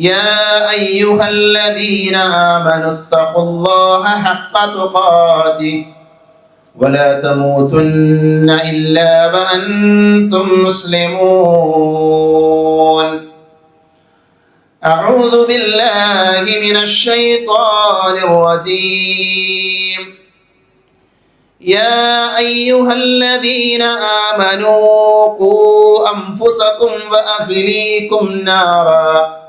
يا أيها الذين آمنوا اتقوا الله حق تقاته ولا تموتن إلا وأنتم مسلمون. أعوذ بالله من الشيطان الرجيم. يا أيها الذين آمنوا قوا أنفسكم وأهليكم نارا.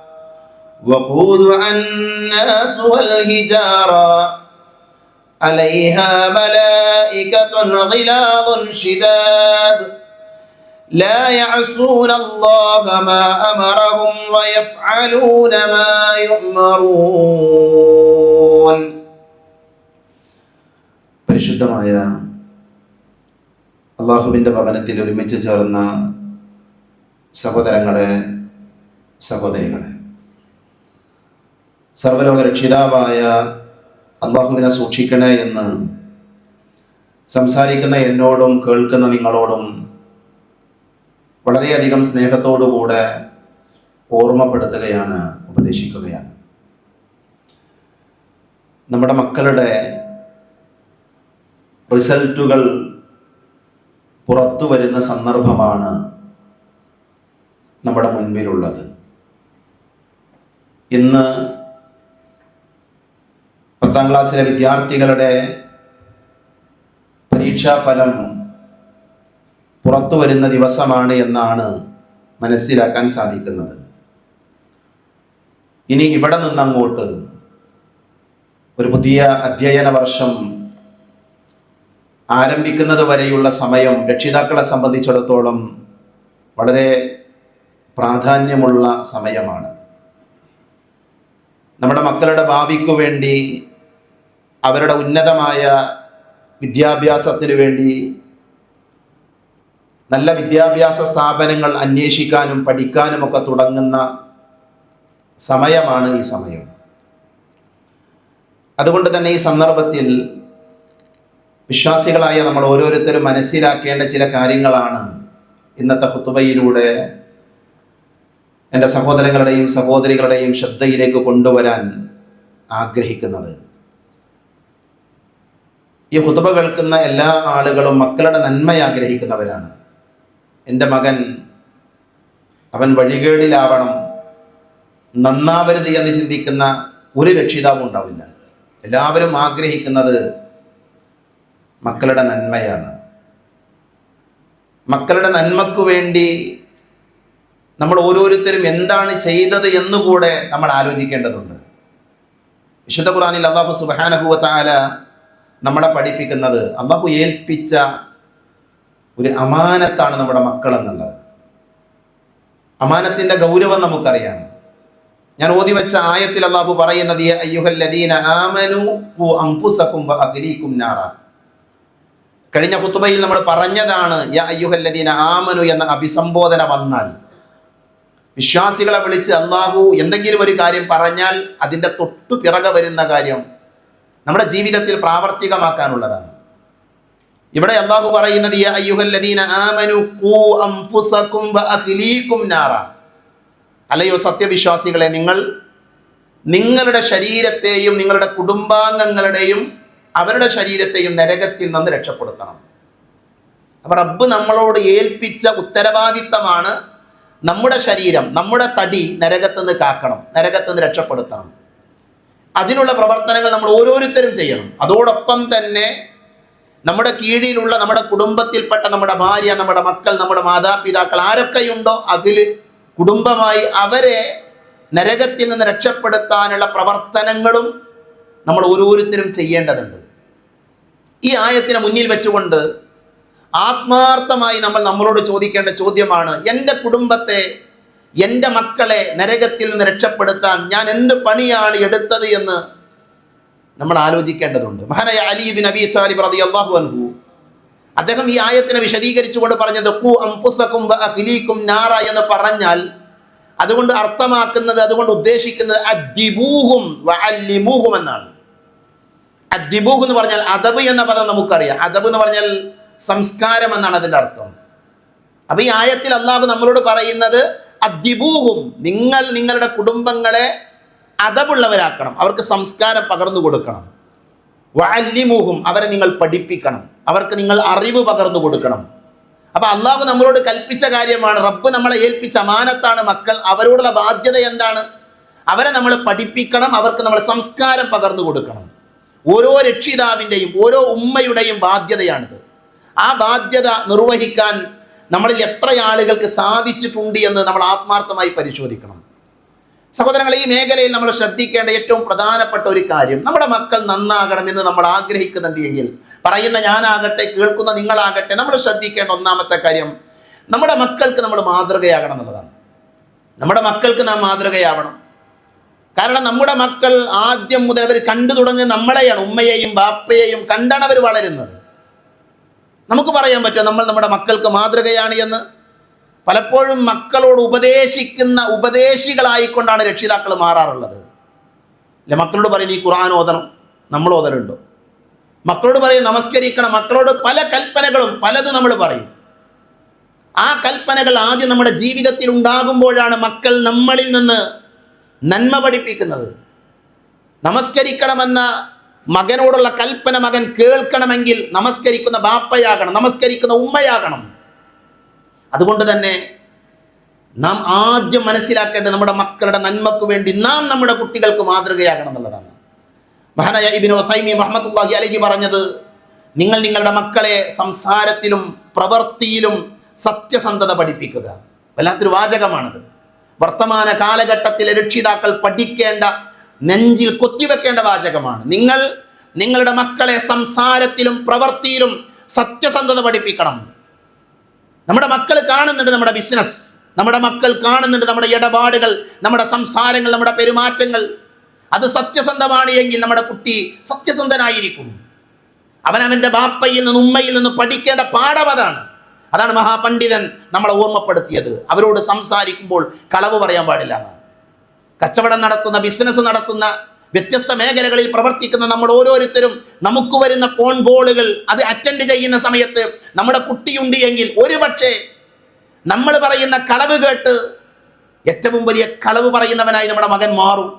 وقودها الناس والهجارة عليها ملائكة غلاظ شداد لا يعصون الله ما أمرهم ويفعلون ما يؤمرون പരിശുദ്ധമായ അള്ളാഹുവിൻ്റെ ഭവനത്തിൽ ഒരുമിച്ച് ചേർന്ന സഹോദരങ്ങളെ സഹോദരികളെ സർവലോക രക്ഷിതാവായ അള്ളാഹുവിനെ സൂക്ഷിക്കണേ എന്ന് സംസാരിക്കുന്ന എന്നോടും കേൾക്കുന്ന നിങ്ങളോടും വളരെയധികം സ്നേഹത്തോടുകൂടെ ഓർമ്മപ്പെടുത്തുകയാണ് ഉപദേശിക്കുകയാണ്. നമ്മുടെ മക്കളുടെ റിസൾട്ടുകൾ പുറത്തു വരുന്ന സന്ദർഭമാണ് നമ്മുടെ മുൻപിലുള്ളത്. ഇന്ന് പത്താം ക്ലാസ്സിലെ വിദ്യാർത്ഥികളുടെ പരീക്ഷാഫലം പുറത്തു വരുന്ന ദിവസമാണ് എന്നാണ് മനസ്സിലാക്കാൻ സാധിക്കുന്നത്. ഇനി ഇവിടെ നിന്നങ്ങോട്ട് ഒരു പുതിയ അധ്യയന വർഷം ആരംഭിക്കുന്നത് വരെയുള്ള സമയം രക്ഷിതാക്കളെ സംബന്ധിച്ചിടത്തോളം വളരെ പ്രാധാന്യമുള്ള സമയമാണ്. നമ്മുടെ മക്കളുടെ ഭാവിക്കു വേണ്ടി അവരുടെ ഉന്നതമായ വിദ്യാഭ്യാസത്തിന് വേണ്ടി നല്ല വിദ്യാഭ്യാസ സ്ഥാപനങ്ങൾ അന്വേഷിക്കാനും പഠിക്കാനും ഒക്കെ തുടങ്ങുന്ന സമയമാണ് ഈ സമയം. അതുകൊണ്ട് തന്നെ ഈ സന്ദർഭത്തിൽ വിശ്വാസികളായ നമ്മൾ ഓരോരുത്തരും മനസ്സിലാക്കേണ്ട ചില കാര്യങ്ങളാണ് ഇന്നത്തെ ഹുത്തുബയിലൂടെ എന്റെ സഹോദരങ്ങളുടെയും സഹോദരികളുടെയും ശ്രദ്ധയിലേക്ക് കൊണ്ടുവരാൻ ആഗ്രഹിക്കുന്നത്. ഈ ഹുതുബ കേൾക്കുന്ന എല്ലാ ആളുകളും മക്കളുടെ നന്മ ആഗ്രഹിക്കുന്നവരാണ്. എന്റെ മകൻ അവൻ വഴികേടിലാവണം. നന്നാവരുത് എന്ന് ചിന്തിക്കുന്ന ഒരു രക്ഷിതാവും ഉണ്ടാവില്ല. എല്ലാവരും ആഗ്രഹിക്കുന്നത് മക്കളുടെ നന്മയാണ്. മക്കളുടെ നന്മക്ക് വേണ്ടി നമ്മൾ ഓരോരുത്തരും എന്താണ് ചെയ്തത് എന്നുകൂടെ നമ്മൾ ആലോചിക്കേണ്ടതുണ്ട്. വിശുദ്ധ ഖുറാനിൽ അള്ളാഹു സുബാനഹുവ താല നമ്മളെ പഠിപ്പിക്കുന്നത്. അള്ളാഹു ഏൽപ്പിച്ച ഒരു അമാനത്താണ് നമ്മുടെ മക്കൾ എന്നുള്ളത് അമാനത്തിന്റെ ഗൗരവം നമുക്കറിയാം. ഞാൻ ഓതി വെച്ച ആയത്തിൽ അള്ളാഹു പറയുന്നത് "യാ അയ്യുഹല്ലദീന ആമനു ഖു അൻഫുസകും നാറ. കഴിഞ്ഞ കുത്തുബയിൽ നമ്മൾ പറഞ്ഞതാണ് അയ്യുഹല്ലദീന ആമനു എന്ന അഭിസംബോധന വന്നാൽ. വിശ്വാസികളെ വിളിച്ച് അള്ളാഹു എന്തെങ്കിലും ഒരു കാര്യം പറഞ്ഞാൽ അതിന്റെ തൊട്ടു പിറകെ വരുന്ന കാര്യം നമ്മുടെ ജീവിതത്തിൽ പ്രാവർത്തികമാക്കാനുള്ളതാണ്. ഇവിടെ അള്ളാഹു പറയുന്നത് "യാ അയ്യുഹല്ലദീന ആമനു ഖൂ അൻഫുസകും വഅഹ്ലീകും നാറ. അല്ലയോ സത്യവിശ്വാസികളെ നിങ്ങൾ നിങ്ങളുടെ ശരീരത്തെയും നിങ്ങളുടെ കുടുംബാംഗങ്ങളുടെയും അവരുടെ ശരീരത്തെയും നരകത്തിൽ നിന്ന് രക്ഷപ്പെടുത്തണം. അപ്പൊ റബ്ബ് നമ്മളോട് ഏൽപ്പിച്ച ഉത്തരവാദിത്തമാണ് നമ്മുടെ ശരീരം നമ്മുടെ തടി നരകത്ത് നിന്ന് കാക്കണം നരകത്ത് നിന്ന് രക്ഷപ്പെടുത്തണം. അതിനുള്ള പ്രവർത്തനങ്ങൾ നമ്മൾ ഓരോരുത്തരും ചെയ്യണം. അതോടൊപ്പം തന്നെ നമ്മുടെ കീഴിലുള്ള നമ്മുടെ കുടുംബത്തിൽപ്പെട്ട നമ്മുടെ ഭാര്യ നമ്മുടെ മക്കൾ നമ്മുടെ മാതാപിതാക്കൾ ആരൊക്കെയുണ്ടോ അതിൽ കുടുംബമായി അവരെ നരകത്തിൽ നിന്ന് രക്ഷപ്പെടുത്താനുള്ള പ്രവർത്തനങ്ങളും നമ്മൾ ഓരോരുത്തരും ചെയ്യേണ്ടതുണ്ട്. ഈ ആയത്തിനെ മുന്നിൽ വെച്ചുകൊണ്ട് ആത്മാർത്ഥമായി നമ്മൾ നമ്മളോട് ചോദിക്കേണ്ട ചോദ്യമാണ് എന്റെ കുടുംബത്തെ എന്റെ മക്കളെ നരകത്തിൽ നിന്ന് രക്ഷപ്പെടുത്താൻ ഞാൻ എന്ത് പണിയാണ് എടുത്തത് എന്ന് നമ്മൾ ആലോചിക്കേണ്ടതുണ്ട്. മഹാനായ അലിബിൻ അബി സാലിബ് റതി അള്ളാഹു അൻഹു അദ്ദേഹം ഈ ആയത്തിനെ വിശദീകരിച്ചുകൊണ്ട് പറഞ്ഞത് "ഖു അൻഫുസകും വഅഹ്ലീകും നാറ എന്ന് പറഞ്ഞാൽ അതുകൊണ്ട് അർത്ഥമാക്കുന്നത് അതുകൊണ്ട് ഉദ്ദേശിക്കുന്നത് അദ്ദിബൂഹും എന്നാണ്. അദ്ദിബൂഹ് എന്ന് പറഞ്ഞാൽ അദബ് എന്ന പദം നമുക്കറിയാം. അദബ് എന്ന് പറഞ്ഞാൽ സംസ്കാരം എന്നാണ് അതിന്റെ അർത്ഥം. അപ്പൊ ഈ ആയത്തിൽ അള്ളാഹു നമ്മളോട് പറയുന്നത് അദ്ദിബൂഹും. നിങ്ങൾ നിങ്ങളുടെ കുടുംബങ്ങളെ അതവുള്ളവരാക്കണം അവർക്ക് സംസ്കാരം പകർന്നു കൊടുക്കണം. വഅല്ലിമൂഹും അവരെ നിങ്ങൾ പഠിപ്പിക്കണം. അവർക്ക് നിങ്ങൾ അറിവ് പകർന്നു കൊടുക്കണം. അപ്പൊ അള്ളാഹു നമ്മളോട് കൽപ്പിച്ച കാര്യമാണ്. റബ്ബ് നമ്മളെ ഏൽപ്പിച്ച അമാനത്താണ് മക്കൾ. അവരോടുള്ള ബാധ്യത എന്താണ്? അവരെ നമ്മൾ പഠിപ്പിക്കണം. അവർക്ക് നമ്മൾ സംസ്കാരം പകർന്നു കൊടുക്കണം. ഓരോ രക്ഷിതാവിന്റെയും ഓരോ ഉമ്മയുടെയും ബാധ്യതയാണിത്. ആ ബാധ്യത നിർവഹിക്കാൻ നമ്മളിൽ എത്ര ആളുകൾക്ക് സാധിച്ചിട്ടുണ്ട് എന്ന് നമ്മൾ ആത്മാർത്ഥമായി പരിശോധിക്കണം. സഹോദരങ്ങൾ ഈ മേഖലയിൽ നമ്മൾ ശ്രദ്ധിക്കേണ്ട ഏറ്റവും പ്രധാനപ്പെട്ട ഒരു കാര്യം നമ്മുടെ മക്കൾ നന്നാകണം എന്ന് നമ്മൾ ആഗ്രഹിക്കുന്നുണ്ട് എങ്കിൽ പറയുന്ന ഞാനാകട്ടെ കേൾക്കുന്ന നിങ്ങളാകട്ടെ നമ്മൾ ശ്രദ്ധിക്കേണ്ട ഒന്നാമത്തെ കാര്യം നമ്മുടെ മക്കൾക്ക് നമ്മൾ മാതൃകയാകണം എന്നുള്ളതാണ്. നമ്മുടെ മക്കൾക്ക് നാം മാതൃകയാവണം. കാരണം നമ്മുടെ മക്കൾ ആദ്യം മുതൽ അവർ കണ്ടു തുടങ്ങി നമ്മളെയാണ് ഉമ്മയെയും ബാപ്പയെയും കണ്ടാണ് അവർ വളരുന്നത്. നമുക്ക് പറയാൻ പറ്റുമോ? നമ്മൾ നമ്മുടെ മക്കൾക്ക് മാതൃകയാണ് എന്ന്? പലപ്പോഴും മക്കളോട് ഉപദേശിക്കുന്ന ഉപദേശികളായിക്കൊണ്ടാണ് രക്ഷിതാക്കൾ മാറാറുള്ളത്. അല്ലെ മക്കളോട് പറയും ഈ ഖുർആൻ ഓതണം. നമ്മൾ ഓതലുണ്ടോ? മക്കളോട് പറയും നമസ്കരിക്കണം. മക്കളോട് പല കൽപ്പനകളും പലതും നമ്മൾ പറയും. ആ കൽപ്പനകൾ ആദ്യം നമ്മുടെ ജീവിതത്തിൽ ഉണ്ടാകുമ്പോഴാണ് മക്കൾ നമ്മളിൽ നിന്ന് നന്മ പഠിപ്പിക്കുന്നത്. നമസ്കരിക്കണമെന്ന മകനോടുള്ള കൽപ്പന മകൻ കേൾക്കണമെങ്കിൽ നമസ്കരിക്കുന്ന ബാപ്പയാകണം നമസ്കരിക്കുന്ന ഉമ്മയാകണം. അതുകൊണ്ട് തന്നെ നാം ആദ്യം മനസ്സിലാക്കേണ്ടത് നമ്മുടെ മക്കളുടെ നന്മക്ക് വേണ്ടി നാം നമ്മുടെ കുട്ടികൾക്ക് മാതൃകയാകണം എന്നുള്ളതാണ്. മഹാനായ ഇബിൻ വസൈമി റഹ്മത്തുള്ളാഹി അലഹി പറഞ്ഞത് നിങ്ങൾ നിങ്ങളുടെ മക്കളെ സംസാരത്തിലും പ്രവൃത്തിയിലും സത്യസന്ധത പഠിപ്പിക്കുക. വല്ലാത്തൊരു വാചകമാണത്. വർത്തമാന കാലഘട്ടത്തിലെ രക്ഷിതാക്കൾ പഠിക്കേണ്ട നെഞ്ചിൽ കൊത്തിവെക്കേണ്ട വാചകമാണ്. നിങ്ങൾ നിങ്ങളുടെ മക്കളെ സംസാരത്തിലും പ്രവൃത്തിയിലും സത്യസന്ധത പഠിപ്പിക്കണം. നമ്മുടെ മക്കൾ കാണുന്നുണ്ട് നമ്മുടെ ബിസിനസ് നമ്മുടെ മക്കൾ കാണുന്നുണ്ട് നമ്മുടെ ഇടപാടുകൾ നമ്മുടെ സംസാരങ്ങൾ നമ്മുടെ പെരുമാറ്റങ്ങൾ. അത് സത്യസന്ധമാണ് എങ്കിൽ നമ്മുടെ കുട്ടി സത്യസന്ധനായിരിക്കും. അവൻ അവന്റെ ബാപ്പയിൽ നിന്ന് ഉമ്മയിൽ നിന്ന് പഠിക്കേണ്ട പാഠം അതാണ്. അതാണ് മഹാപണ്ഡിതൻ നമ്മളെ ഓർമ്മപ്പെടുത്തിയത്. അവരോട് സംസാരിക്കുമ്പോൾ കളവ് പറയാൻ പാടില്ല എന്നാണ്. കച്ചവടം നടത്തുന്ന ബിസിനസ് നടത്തുന്ന വ്യത്യസ്ത മേഖലകളിൽ പ്രവർത്തിക്കുന്ന നമ്മൾ ഓരോരുത്തരും നമുക്ക് വരുന്ന ഫോൺ കോളുകൾ അത് അറ്റൻഡ് ചെയ്യുന്ന സമയത്ത് നമ്മുടെ കുട്ടിയുണ്ട് എങ്കിൽ ഒരുപക്ഷെ നമ്മൾ പറയുന്ന കളവ് കേട്ട് ഏറ്റവും വലിയ കളവ് പറയുന്നവനായി നമ്മുടെ മകൻ മാറും.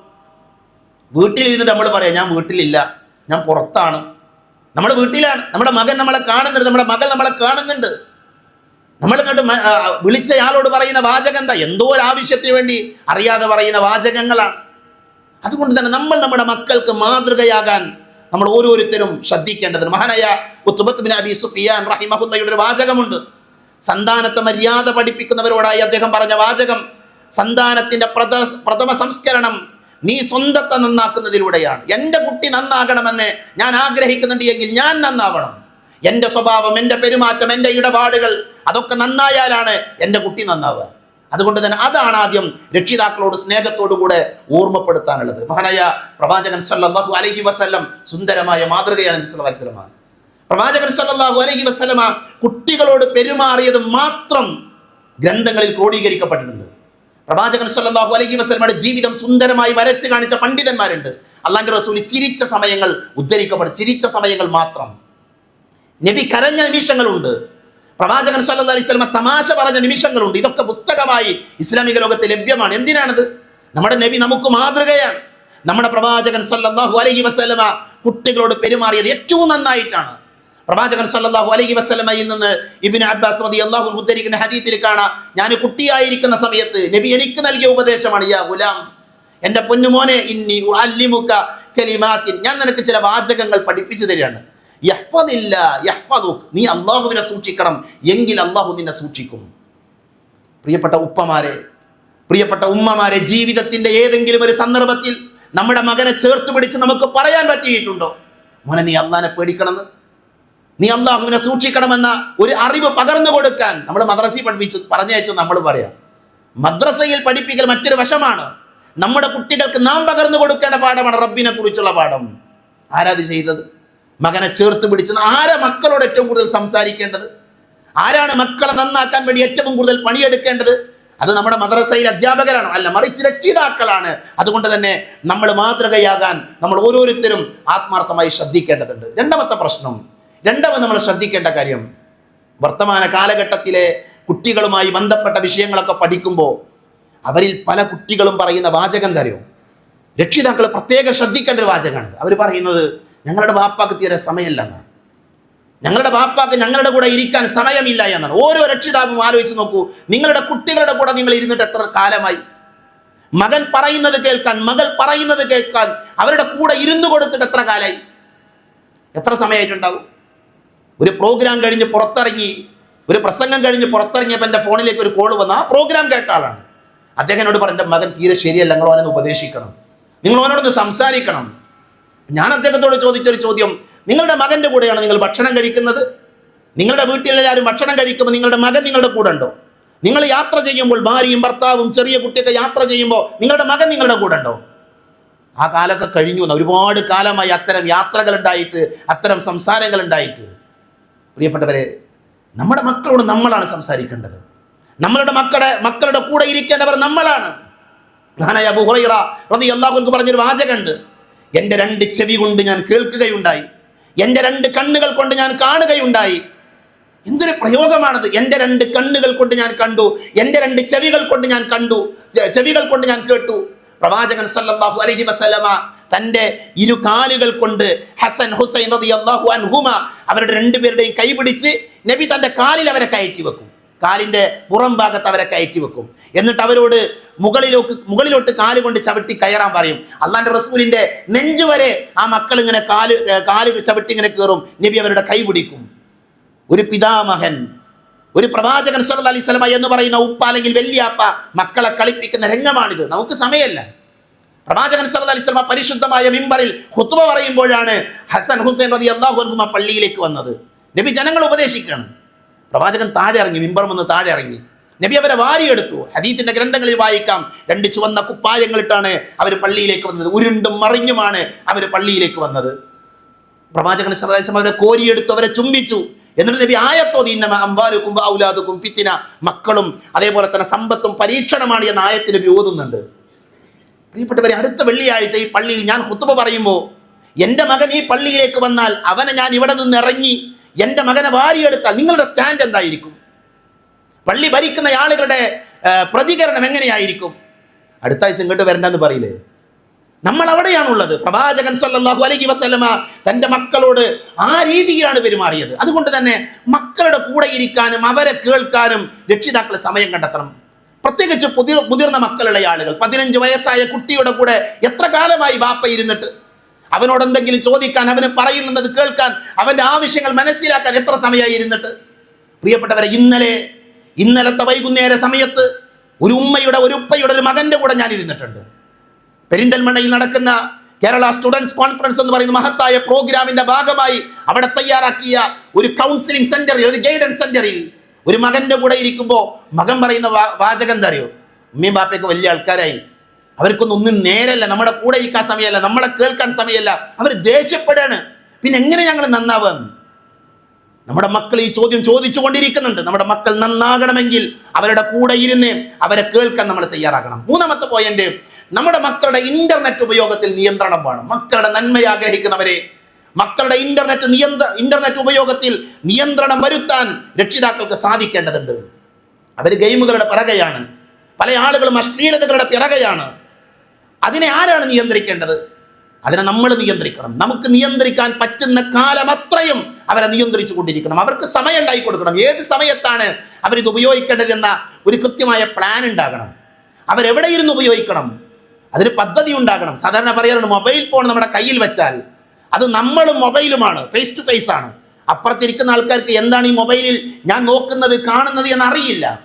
വീട്ടിലിരുന്ന് നമ്മൾ പറയാം ഞാൻ വീട്ടിലില്ല ഞാൻ പുറത്താണ്. നമ്മൾ വീട്ടിലാണ് നമ്മുടെ മകൻ നമ്മളെ കാണുന്നുണ്ട് നമ്മുടെ മകൾ നമ്മളെ കാണുന്നുണ്ട്. നമ്മൾ എന്നിട്ട് വിളിച്ചയാളോട് പറയുന്ന വാചകം എന്താ എന്തോ ഒരു ആവശ്യത്തിന് വേണ്ടി അറിയാതെ പറയുന്ന വാചകങ്ങളാണ്. അതുകൊണ്ട് തന്നെ നമ്മൾ നമ്മുടെ മക്കൾക്ക് മാതൃകയാകാൻ നമ്മൾ ഓരോരുത്തരും ശ്രദ്ധിക്കേണ്ടത് മഹാനായ ഉത്തുബത്ത് അബി സുഫിയാൻ റഹിമഹുന്നയുടെ ഒരു വാചകമുണ്ട്. സന്താനത്തെ മര്യാദ പഠിപ്പിക്കുന്നവരോടായി അദ്ദേഹം പറഞ്ഞ വാചകം സന്താനത്തിന്റെ പ്രഥ പ്രഥമ സംസ്കരണം നീ സ്വന്തത്തെ നന്നാക്കുന്നതിലൂടെയാണ്. എന്റെ കുട്ടി നന്നാകണമെന്ന് ഞാൻ ആഗ്രഹിക്കുന്നുണ്ട് എങ്കിൽ ഞാൻ നന്നാവണം. എന്റെ സ്വഭാവം എന്റെ പെരുമാറ്റം എന്റെ ഇടപാടുകൾ അതൊക്കെ നന്നായാലാണ് എന്റെ കുട്ടി നന്നാവുക. അതുകൊണ്ട് തന്നെ അതാണ് ആദ്യം രക്ഷിതാക്കളോട് സ്നേഹത്തോടു കൂടെ ഓർമ്മപ്പെടുത്താനുള്ളത്. മഹാനായ പ്രവാചകൻ സല്ലാഹു അലഹി വസല്ലം സുന്ദരമായ മാതൃകയാണ് വസല്ലമ. പ്രവാചകൻ സല്ലാഹു അലഹി വസ്ലമ കുട്ടികളോട് പെരുമാറിയത് മാത്രം ഗ്രന്ഥങ്ങളിൽ ക്രോഡീകരിക്കപ്പെട്ടിട്ടുണ്ട്. പ്രവാചകൻ സല്ലാഹു അലഹി വസ്ലമയുടെ ജീവിതം സുന്ദരമായി വരച്ച് കാണിച്ച പണ്ഡിതന്മാരുണ്ട്. അള്ളാന്റെ റസൂലി ചിരിച്ച സമയങ്ങൾ ഉദ്ധരിക്കപ്പെടും. ചിരിച്ച സമയങ്ങൾ മാത്രം. നബി കരഞ്ഞ നിമിഷങ്ങളുണ്ട്. പ്രവാചകൻ സല്ലല്ലാഹു അലൈഹി വസല്ലമ തമാശ പറഞ്ഞ നിമിഷങ്ങളുണ്ട്. ഇതൊക്കെ പുസ്തകമായി ഇസ്ലാമിക ലോകത്ത് ലഭ്യമാണ്. എന്തിനാണത്? നമ്മുടെ നബി നമുക്ക് മാതൃകയാണ്. നമ്മുടെ പ്രവാചകൻ സല്ലല്ലാഹു അലൈഹി വസല്ലമ കുട്ടികളോട് പെരുമാറിയത് ഏറ്റവും നന്നായിട്ടാണ്. പ്രവാചകൻ സല്ലല്ലാഹു അലൈഹി വസല്ലമയിൽ നിന്ന് ഇബ്നു അബ്ബാസ് റളിയല്ലാഹു അൻഹു ഉദ്ധരിക്കുന്ന ഹദീത്തിൽ കാണാം ഞാൻ കുട്ടിയായിരിക്കുന്ന സമയത്ത് നബി എനിക്ക് നൽകിയ ഉപദേശമാണ് യാ ഗുലാം എന്റെ പൊന്നുമോനെ ഇന്നി ഉഅല്ലിമുക കലിമാത്തിൻ. ഞാൻ നിനക്ക് ചില വാചകങ്ങൾ പഠിപ്പിച്ചു തരികയാണ്. നീ അള്ളാഹുവിനെ സൂക്ഷിക്കണം. എങ്കിൽ അള്ളാഹു നിന്നെ സൂക്ഷിക്കും. പ്രിയപ്പെട്ട ഉപ്പമാരെ പ്രിയപ്പെട്ട ഉമ്മമാരെ ജീവിതത്തിന്റെ ഏതെങ്കിലും ഒരു സന്ദർഭത്തിൽ നമ്മുടെ മകനെ ചേർത്ത് പിടിച്ച് നമുക്ക് പറയാൻ പറ്റിയിട്ടുണ്ടോ? മോനെ നീ അള്ളാഹിനെ പേടിക്കണമെന്ന്? നീ അള്ളാഹുവിനെ സൂക്ഷിക്കണമെന്ന ഒരു അറിവ് പകർന്നു കൊടുക്കാൻ നമ്മൾ മദ്രസയിൽ പഠിപ്പിച്ചു പറഞ്ഞയച്ചു നമ്മൾ പറയാം. മദ്രസയിൽ പഠിപ്പിക്കൽ മറ്റൊരു വശമാണ്. നമ്മുടെ കുട്ടികൾക്ക് നാം പകർന്നു കൊടുക്കേണ്ട പാഠമാണ് റബ്ബിനെ കുറിച്ചുള്ള പാഠം ആരാത് ചെയ്തത്? മകനെ ചേർത്ത് പിടിച്ചത് ആരാ മക്കളോട് ഏറ്റവും കൂടുതൽ സംസാരിക്കേണ്ടത്? ആരാണ് മക്കളെ നന്നാക്കാൻ വേണ്ടി ഏറ്റവും കൂടുതൽ പണിയെടുക്കേണ്ടത്? അത് നമ്മുടെ മദ്രസയിൽ അധ്യാപകരാണ്. അല്ല മറിച്ച് രക്ഷിതാക്കളാണ്. അതുകൊണ്ട് തന്നെ നമ്മൾ മാതൃകയാകാൻ നമ്മൾ ഓരോരുത്തരും ആത്മാർത്ഥമായി ശ്രദ്ധിക്കേണ്ടതുണ്ട്. രണ്ടാമത്തെ പ്രശ്നം രണ്ടാമത് നമ്മൾ ശ്രദ്ധിക്കേണ്ട കാര്യം വർത്തമാന കാലഘട്ടത്തിലെ കുട്ടികളുമായി ബന്ധപ്പെട്ട വിഷയങ്ങളൊക്കെ പഠിക്കുമ്പോൾ അവരിൽ പല കുട്ടികളും പറയുന്ന വാചകം തരും രക്ഷിതാക്കൾ പ്രത്യേകം ശ്രദ്ധിക്കേണ്ട ഒരു വാചകമാണ്. അവർ പറയുന്നത് ഞങ്ങളുടെ ബാപ്പാക്ക് തീരെ സമയമില്ലെന്നാണ് ഞങ്ങളുടെ ബാപ്പാക്ക് ഞങ്ങളുടെ കൂടെ ഇരിക്കാൻ സമയമില്ല എന്നാണ്. ഓരോ രക്ഷിതാവും ആലോചിച്ച് നോക്കൂ. നിങ്ങളുടെ കുട്ടികളുടെ കൂടെ നിങ്ങൾ ഇരുന്നിട്ട് എത്ര കാലമായി? മകൻ പറയുന്നത് കേൾക്കാൻ മകൾ പറയുന്നത് കേൾക്കാൻ അവരുടെ കൂടെ ഇരുന്നു കൊടുത്തിട്ട് എത്ര കാലമായി എത്ര സമയമായിട്ടുണ്ടാവും? ഒരു പ്രോഗ്രാം കഴിഞ്ഞ് പുറത്തിറങ്ങി ഒരു പ്രസംഗം കഴിഞ്ഞ് പുറത്തിറങ്ങിയപ്പോൾ എന്റെ ഫോണിലേക്ക് ഒരു കോൾ വന്ന ആ പ്രോഗ്രാം കേട്ട ആളാണ്. അദ്ദേഹം എന്നോട് പറഞ്ഞ മകൻ തീരെ ശരിയല്ല നിങ്ങൾ ഉപദേശിക്കണം. നിങ്ങൾ അവനോടൊന്ന് സംസാരിക്കണം. ഞാൻ അദ്ദേഹത്തോട് ചോദിച്ചൊരു ചോദ്യം. നിങ്ങളുടെ മകന്റെ കൂടെയാണ് നിങ്ങൾ ഭക്ഷണം കഴിക്കുന്നത്? നിങ്ങളുടെ വീട്ടിലെല്ലാവരും ഭക്ഷണം കഴിക്കുമ്പോൾ നിങ്ങളുടെ മകൻ നിങ്ങളുടെ കൂടെ ഉണ്ടോ? നിങ്ങൾ യാത്ര ചെയ്യുമ്പോൾ ഭാര്യയും ഭർത്താവും ചെറിയ കുട്ടിയൊക്കെ യാത്ര ചെയ്യുമ്പോൾ നിങ്ങളുടെ മകൻ നിങ്ങളുടെ കൂടെ ഉണ്ടോ? ആ കാലമൊക്കെ കഴിഞ്ഞു ഒരുപാട് കാലമായി അത്തരം യാത്രകൾ ഉണ്ടായിട്ട് അത്തരം സംസാരങ്ങൾ ഉണ്ടായിട്ട് പ്രിയപ്പെട്ടവരെ നമ്മുടെ മക്കളോട് നമ്മളാണ് സംസാരിക്കേണ്ടത്. നമ്മളുടെ മക്കളുടെ മക്കളുടെ കൂടെ ഇരിക്കേണ്ടവർ നമ്മളാണ്. ഞാനായ ഹുറൈറ അള്ളാഹു അൻഹു പറഞ്ഞൊരു വാചകമുണ്ട്. എന്റെ രണ്ട് ചെവി കൊണ്ട് ഞാൻ കേൾക്കുകയുണ്ടായി. എന്റെ രണ്ട് കണ്ണുകൾ കൊണ്ട് ഞാൻ കാണുകയുണ്ടായി. എന്തൊരു പ്രയോഗമാണത്. എന്റെ രണ്ട് കണ്ണുകൾ കൊണ്ട് ഞാൻ കണ്ടു. എന്റെ രണ്ട് ചെവികൾ കൊണ്ട് ഞാൻ കണ്ടു. ചെവികൾ കൊണ്ട് ഞാൻ കേട്ടു. പ്രവാചകൻ സല്ലല്ലാഹു അലൈഹി വസല്ലമ തന്റെ ഇരു കാലുകൾ കൊണ്ട് ഹസൻ ഹുസൈൻ റളിയല്ലാഹു അൻഹുമ അവരുടെ രണ്ടുപേരുടെയും കൈപിടിച്ച് നബി തന്റെ കാലിൽ അവരെ കയറ്റി വെക്കും. കാലിന്റെ പുറം ഭാഗത്ത് അവരെ കയറ്റി വെക്കും. എന്നിട്ട് അവരോട് മുകളിലോട്ട് മുകളിലോട്ട് കാൽ കൊണ്ട് ചവിട്ടി കയറാൻ പറയും. അള്ളാന്റെ റസൂലിന്റെ നെഞ്ചുവരെ ആ മക്കൾ ഇങ്ങനെ കാൽ കാൽ ചവിട്ടി ഇങ്ങനെ കയറും നബി അവരുടെ കൈ പിടിക്കും. ഒരു പിതാമഹൻ ഒരു പ്രവാചകൻ സല്ല അലൈഹി സ്വലമ എന്ന് പറയുന്ന ഉപ്പ അല്ലെങ്കിൽ വല്യാപ്പ മക്കളെ കളിപ്പിക്കുന്ന രംഗമാണിത്. നമുക്ക് സമയമല്ല. പ്രവാചകൻ സല്ല അലൈഹി സ്വലമ പരിശുദ്ധമായ മിമ്പറിൽ ഖുത്ബ പറയുമ്പോഴാണ് ഹസൻ ഹുസൈൻ റതി അള്ളാഹു പള്ളിയിലേക്ക് വന്നത്. നബി ജനങ്ങൾ ഉപദേശിക്കുകയാണ്. പ്രവാചകൻ താഴെ ഇറങ്ങി മിമ്പർ വന്ന് താഴെ ഇറങ്ങി. നബി അവരെ വാരിയെടുത്തു. ഹദീത്തിന്റെ ഗ്രന്ഥങ്ങളിൽ വായിക്കാം. രണ്ട് ചുവന്ന കുപ്പായങ്ങളിട്ടാണ് അവർ പള്ളിയിലേക്ക് വന്നത്. ഉരുണ്ടും മറിഞ്ഞുമാണ് അവർ പള്ളിയിലേക്ക് വന്നത്. പ്രവാചകൻ സല്ലല്ലാഹു അവരെ കോരിയെടുത്തു അവരെ ചുംബിച്ചു. എന്നിട്ട് നബി ആയത്തോതി ഇന്നമ അമ്പാലുക്കും ഔലാദുക്കും ഫിത്തിന. മക്കളും അതേപോലെ തന്നെ സമ്പത്തും പരീക്ഷണമാണ് എന്ന ആയത്തിന് നബി ഓതുന്നുണ്ട്. പ്രിയപ്പെട്ടവരെ അടുത്ത വെള്ളിയാഴ്ച ഈ പള്ളിയിൽ ഞാൻ ഹുത്തുബ പറയുമ്പോൾ എന്റെ മകൻ ഈ പള്ളിയിലേക്ക് വന്നാൽ അവനെ ഞാൻ ഇവിടെ നിന്ന് ഇറങ്ങി എന്റെ മകനെ വാരിയെടുത്താൽ നിങ്ങളുടെ സ്റ്റാൻഡ് എന്തായിരിക്കും? പള്ളി ഭരിക്കുന്ന ആളുകളുടെ പ്രതികരണം എങ്ങനെയായിരിക്കും? അടുത്ത ആഴ്ച ഇങ്ങോട്ട് വരണ്ടെന്ന് പറയില്ലേ? നമ്മൾ അവിടെയാണുള്ളത്. പ്രവാചകൻ സല്ലാഹു അലൈഹി വസല്ലമ തന്റെ മക്കളോട് ആ രീതിയിലാണ് പെരുമാറിയത്. അതുകൊണ്ട് തന്നെ മക്കളുടെ കൂടെ ഇരിക്കാനും അവരെ കേൾക്കാനും രക്ഷിതാക്കൾ സമയം കണ്ടെത്തണം. പ്രത്യേകിച്ച് പുതിർ മുതിർന്ന മക്കളുള്ള ആളുകൾ പതിനഞ്ച് വയസ്സായ കുട്ടിയുടെ കൂടെ എത്ര കാലമായി വാപ്പ ഇരുന്നിട്ട്? അവനോട് എന്തെങ്കിലും ചോദിക്കാൻ അവന് പറയുന്നത് കേൾക്കാൻ അവന്റെ ആവശ്യങ്ങൾ മനസ്സിലാക്കാൻ എത്ര സമയമായി ഇരുന്നിട്ട്? പ്രിയപ്പെട്ടവരെ ഇന്നലെ ഇന്നലത്തെ വൈകുന്നേര സമയത്ത് ഒരു ഉമ്മയുടെ ഒരു ഉപ്പയുടെ ഒരു മകന്റെ കൂടെ ഞാൻ ഇരുന്നിട്ടുണ്ട്. പെരിന്തൽമണ്ണയിൽ നടക്കുന്ന കേരള സ്റ്റുഡൻസ് കോൺഫറൻസ് എന്ന് പറയുന്ന മഹത്തായ പ്രോഗ്രാമിന്റെ ഭാഗമായി അവിടെ തയ്യാറാക്കിയ ഒരു കൗൺസിലിംഗ് സെന്ററിൽ ഒരു ഗൈഡൻസ് സെന്ററിൽ ഒരു മകന്റെ കൂടെ ഇരിക്കുമ്പോൾ മകൻ പറയുന്ന വാചകം എന്താ അറിയോ? ഉമ്മയും ബാപ്പയൊക്കെ വലിയ ആൾക്കാരായി. അവർക്കൊന്നും ഒന്നും നേരല്ല നമ്മുടെ കൂടെ ഇരിക്കാൻ സമയമല്ല നമ്മളെ കേൾക്കാൻ സമയമല്ല അവർ ദേഷ്യപ്പെടാണ് പിന്നെ എങ്ങനെ ഞങ്ങൾ നന്നാവാൻ നമ്മുടെ മക്കൾ ഈ ചോദ്യം ചോദിച്ചു കൊണ്ടിരിക്കുന്നുണ്ട് നമ്മുടെ മക്കൾ നന്നാകണമെങ്കിൽ അവരുടെ കൂടെ ഇരുന്ന് അവരെ കേൾക്കാൻ നമ്മൾ തയ്യാറാക്കണം മൂന്നാമത്തെ പോയിന്റ് നമ്മുടെ മക്കളുടെ ഇന്റർനെറ്റ് ഉപയോഗത്തിൽ നിയന്ത്രണം വേണം. മക്കളുടെ നന്മയെ ആഗ്രഹിക്കുന്നവരെ മക്കളുടെ ഇന്റർനെറ്റ് നിയന്ത്ര ഇന്റർനെറ്റ് ഉപയോഗത്തിൽ നിയന്ത്രണം വരുത്താൻ രക്ഷിതാക്കൾക്ക് സാധിക്കേണ്ടതുണ്ട്. അവർ ഗെയിമുകളുടെ പിറകെയാണ്. പല ആളുകളും അശ്ലീലതകളുടെ പിറകെയാണ്. അതിനെ ആരാണ് നിയന്ത്രിക്കേണ്ടത്? അതിനെ നമ്മൾ നിയന്ത്രിക്കണം. നമുക്ക് നിയന്ത്രിക്കാൻ പറ്റുന്ന കാലം അത്രയും അവരെ നിയന്ത്രിച്ചു കൊണ്ടിരിക്കണം. അവർക്ക് സമയം ഉണ്ടായി കൊടുക്കണം. ഏത് സമയത്താണ് അവരിത് ഉപയോഗിക്കേണ്ടതെന്ന ഒരു കൃത്യമായ പ്ലാൻ ഉണ്ടാകണം. അവരെവിടെ ഇരുന്ന് ഉപയോഗിക്കണം? അതിന് പദ്ധതി ഉണ്ടാകണം. സാധാരണ പറയാറുണ്ട് മൊബൈൽ ഫോൺ നമ്മുടെ കയ്യിൽ വെച്ചാൽ അത് നമ്മളും മൊബൈലുമാണ് ഫേസ് ടു ഫേസ് ആണ്. അപ്പുറത്തിരിക്കുന്ന ആൾക്കാർക്ക് എന്താണ് ഈ മൊബൈലിൽ ഞാൻ നോക്കുന്നത് കാണുന്നത് എന്ന് അറിയില്ല